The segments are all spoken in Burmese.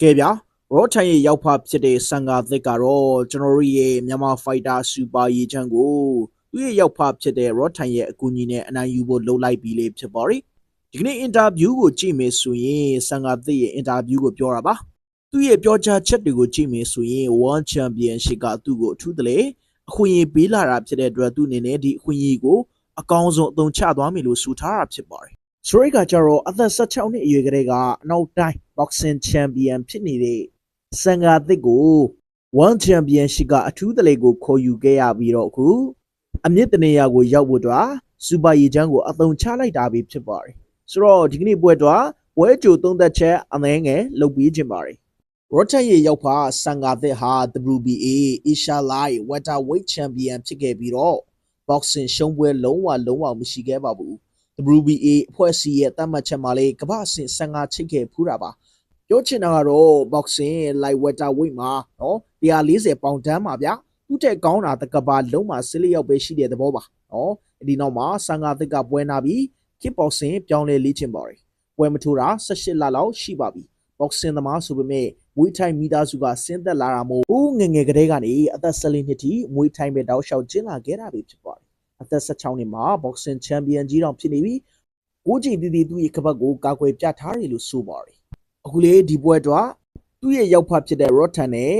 ကဲဗျာရောထိုင်ရဲ့ရောက်ဖဖြစ်တဲ့ဆန်ကာသစ်ကတော့ကျွန်တော်တို့ရဲ့မြန်မာဖိုက်တာစူပါရေချမ်းကိုသူ့ရဲ့ရောက်ဖဖြစ်တဲ့ရောထိုင်ရဲ့အကူအညီနဲ့အနိုင်ယူဖို့လှုပ်လိုက်ပြီးလေဖြစ်ပါရီဒီကနေ့အင်တာဗျူးကိုကြည့်မယ်ဆိုရင်ဆန်ကာသစ်ရဲ့အင်တာဗျူးကိုပြောတာပါသူ့ရဲ့ပြောကြားချက်တွေကိုကြည့်မယ်ဆိုရင် World Championship ကသူ့ကိုအထူးတလေအခွင့်အရေးပေးလာတာဖြစ်တဲ့အတွက်သူ့အနေနဲ့ဒီအခွင့်အရေးကိုအကောင်းဆုံးအသုံးချသွားမယ်လို့ဆိုထားတာဖြစ်ပါတယ်စရိတ်ကကြတော့အသက်16နှစ်အရွယ်ကလေးကအနောက်တိုင်း boxing champion ဖြစ်နေတဲ့စံဃာသစ်ကို one championship ကအထူးတလေကိုခေါ်ယူခဲ့ရပြီးတော့အခုအမြင့်တနေရာကိုရောက်ဖို့အတွက်စူပါရီချမ်းကိုအသုံးချလိုက်တာပဲဖြစ်ပါတယ်ဆိုတော့ဒီကနေ့ပွဲတော့ဝဲကြိုသုံးသက်ချက်အငဲငယ်လုပ်ပြီးခြင်းပါတယ်ရောချန်ရဲ့ရောက်ဖာစံဃာသစ်ဟာ WBA Asia Light Welterweight Champion ဖြစ်ခဲ့ပြီးတော့ boxing ရှုံးပွဲလုံးဝလုံးဝမရှိခဲ့ပါဘူး WBA အဖွဲ့အစည်းရဲ့တတ်မှတ်ချက်မှာလေကမ္ဘာ့အဆင့်15ချိတ်ခဲ့ဖူးတာပါပြောချင်တာကတော့ boxing light welterweight မှာနော်140ပေါင်တန်းမှာဗျသူ့တက်ကောင်းတာတကဘာလုံးမှာစစ်လျောက်ပဲရှိတဲ့သဘောပါနော်ဒီနောက်မှာ15သစ်ကပွဲနာပြီး kick boxing ပြောင်းလဲလေ့ကျင့်ပါတယ်ပွဲမထိုးတာ18လလောက်ရှိပါပြီ boxing သမားဆိုပေမဲ့မွေးထိုင်မိသားစုကဆင်းသက်လာတာမို့ဦးငယ်ငယ်ကလေးကနေအသက်14နှစ်ထိမွေးထိုင်ပဲတောက်လျှောက်ကျင်းလာခဲ့တာပဲဖြစ်ပါတယ် အသက်16နှစ်မှာ boxing champion ကြီးတောင်ဖြစ်နေပြီကိုကြည်တီတီသူ့ရဲ့ကပတ်ကိုကာကွယ်ပြထားတယ်လို့ဆိုပါတယ်အခုလေဒီပွဲတော့သူ့ရဲ့ရောက်ဖဖြစ်တဲ့ Rotan နဲ့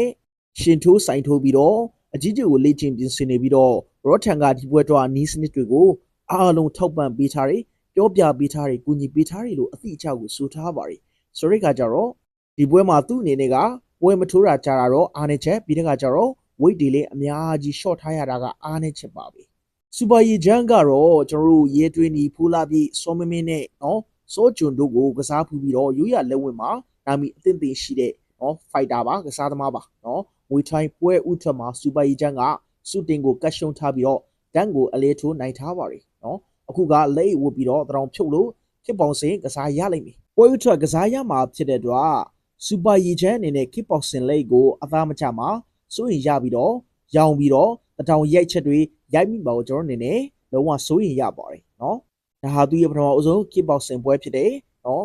ရှင်ထိုးဆိုင်ထိုးပြီးတော့အကြီးကြီးကိုလေ့ကျင့်ပြင်ဆင်နေပြီးတော့ Rotan ကဒီပွဲတော့နီးစနစ်တွေကိုအားလုံးထောက်ပံ့ပေးထားတယ်ပြောပြပေးထားတယ်ကူညီပေးထားတယ်လို့အသိအချကိုဆိုထားပါတယ်ဆိုရိတ်ကကြတော့ဒီပွဲမှာသူ့အနေနဲ့ကပွဲမထိုးတာကြတာတော့အားနေချက်ပြီးတဲ့ကကြတော့ weight တွေလည်းအများကြီး short ထားရတာကအားနေချက်ပါပဲ စူပါရီဂျန်ကတော့ကျွန်တော်တို့ရဲတွင်းနီဖူလာပြည့်စောမမင်းနဲ့နော်စောဂျွန်တို့ကိုကစားဖူးပြီးတော့ရိုးရလက်ဝင်မှာနာမီအသင့်တင်ရှိတဲ့နော်ဖိုက်တာပါကစားသမားပါနော်ငွေထိုင်းပွဲဥထွက်မှာစူပါရီဂျန်ကစုတင်ကိုကတ်ရှုံထားပြီးတော့တန်းကိုအလဲထိုးနိုင်ထားပါတယ်နော်အခုကလက်ဝတ်ပြီးတော့တရောင်ဖြုတ်လို့ခစ်ပေါင်စင်ကစားရလိမ့်မယ်ပွဲဥထွက်ကစားရမှာဖြစ်တဲ့အတွက်စူပါရီဂျန်အနေနဲ့ခစ်ပေါင်စင်လိတ်ကိုအသားမချမှာစိုးရင်ရပြီးတော့ရောင်ပြီးတော့ တထောင်ရိုက်ချက်တွေရိုက်မိပါကိုကျွန်တော်အနေနဲ့လုံးဝစိုးရင်ရပါတယ်နော်ဒါဟာသူရဲ့ပထမအဆုံး kick boxing ပွဲဖြစ်တယ်နော်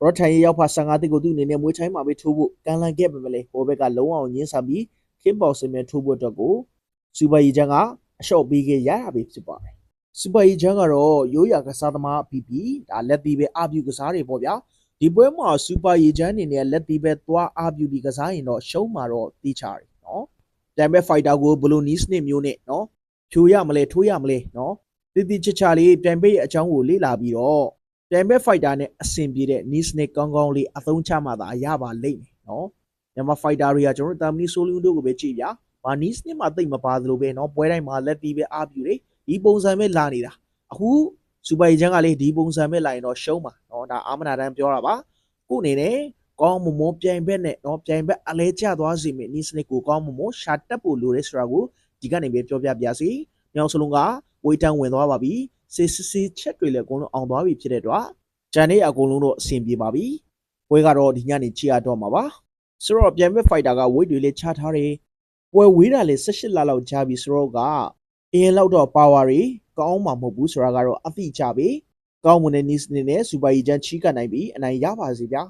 ရောထိုင်ရရောက်ဖာ15တိကိုသူ့အနေနဲ့မွေးထိုင်းမှာပဲထိုးဖို့ကန်လန်ခဲ့ပေမဲ့လေဟိုဘက်ကလုံးဝညှင်းဆန်ပြီး kick boxing နဲ့ထိုးဖို့အတွက်ကိုစူပါရီဂျန်ကအလျှော့ပေးခဲ့ရတာပဲဖြစ်ပါတယ်စူပါရီဂျန်ကတော့ရိုးရာကစားသမားပြီးပြီးဒါလက်သီးပဲအပြူကစားတွေပေါ့ဗျာဒီပွဲမှာစူပါရီဂျန်အနေနဲ့လက်သီးပဲသွားအပြူပြီးကစားရင်တော့ရှုံးမှာတော့တီးချတယ် နော်ပြိုင်မဲ့ဖိုက်တာကိုဘယ်လိုနီးစနစ်မျိုးနဲ့နော်ဖြိုရမလဲထိုးရမလဲနော်တည်တည်ချာချာလေးပြိုင်မဲ့ရဲ့အကြောင်းကိုလေ့လာပြီးတော့ပြိုင်မဲ့ဖိုက်တာနဲ့အဆင်ပြေတဲ့နီးစနစ်ကောင်းကောင်းလေးအသုံးချမှသာရပါလိမ့်မယ်နော်မြန်မာဖိုက်တာတွေကကျွန်တော်တို့တာမီဆိုလူတို့ကိုပဲကြည့်ဗျာမာနီးစနစ်မှာတိတ်မပါသလိုပဲနော်ပွဲတိုင်းမှာလက်တီးပဲအားပြူတယ်ဒီပုံစံပဲလာနေတာအခုစူပါရီချန်ကလေဒီပုံစံပဲလာရင်တော့ရှုံးပါနော်ဒါအာမနာတန်းပြောတာပါခုအနေနဲ့ ကောင်းမွန်မွန်ပြိုင်ဘက်နဲ့နော်ပြိုင်ဘက်အလဲကျသွားစေမယ့်နည်းစနစ်ကိုကောင်းမွန်မွန်ရှာတက်ဖို့လိုတယ်ဆိုတာကိုဒီကနေပဲပြောပြပါစီမြောက်စလုံးကဝေးတန်းဝင်သွားပါပြီစစ်စစ်ချက်တွေလည်းအကုန်လုံးအောင်သွားပြီဖြစ်တဲ့အတွက်ဂျန်နေအကုန်လုံးတော့အဆင်ပြေပါပြီပွဲကတော့ဒီညနေကြည့်ရတော့မှာပါဆိုတော့ပြန်ဘက်ဖိုက်တာကဝေးတွေလည်းချထားတယ်ပွဲဝေးတာလည်း18လလောက်ကြာပြီဆိုတော့ကအရင်လောက်တော့ပါဝါတွေကောင်းမှာမဟုတ်ဘူးဆိုတာကတော့အသိကြပြီကောင်းမွန်တဲ့နည်းစနစ်နဲ့စူပါရီဂျန်ချီးကနိုင်ပြီးအနိုင်ရပါစေဗျာ